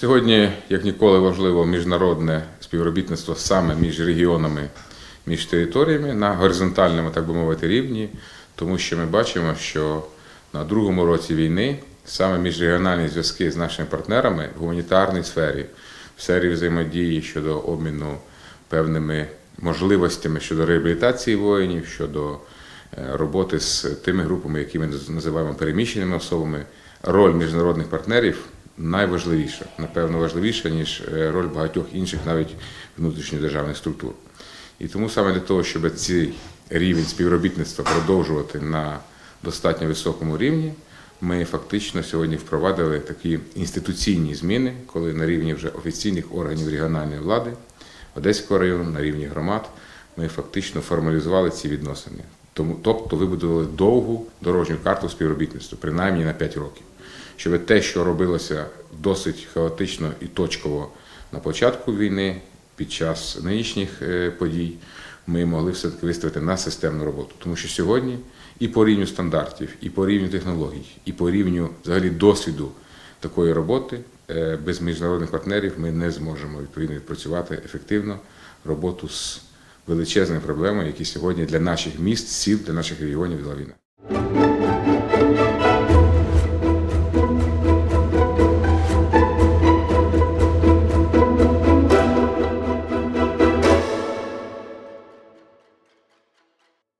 Сьогодні, як ніколи, важливо міжнародне співробітництво саме між регіонами, між територіями на горизонтальному, так би мовити, рівні, тому що ми бачимо, що на другому році війни саме міжрегіональні зв'язки з нашими партнерами в гуманітарній сфері, в сфері взаємодії щодо обміну певними можливостями щодо реабілітації воїнів, щодо е, роботи з тими групами, які ми називаємо переміщеними особами, роль міжнародних партнерів найважливіша, напевно, важливіша, ніж е, роль багатьох інших навіть внутрішньодержавних структур. І тому саме для того, щоб цей рівень співробітництва продовжувати на достатньо високому рівні, ми фактично сьогодні впровадили такі інституційні зміни, коли на рівні вже офіційних органів регіональної влади Одеського району, на рівні громад, ми фактично формалізували ці відносини. Тому, тобто вибудували довгу дорожню карту співробітництва, принаймні на 5 років. Щоб те, що робилося досить хаотично і точково на початку війни, під час нинішніх е, подій, ми могли все-таки виставити на системну роботу. Тому що сьогодні і по рівню стандартів, і по рівню технологій, і по рівню взагалі досвіду такої роботи е, без міжнародних партнерів ми не зможемо відповідно відпрацювати ефективно роботу з величезними проблемами, які сьогодні для наших міст, сіл, для наших регіонів дала війна.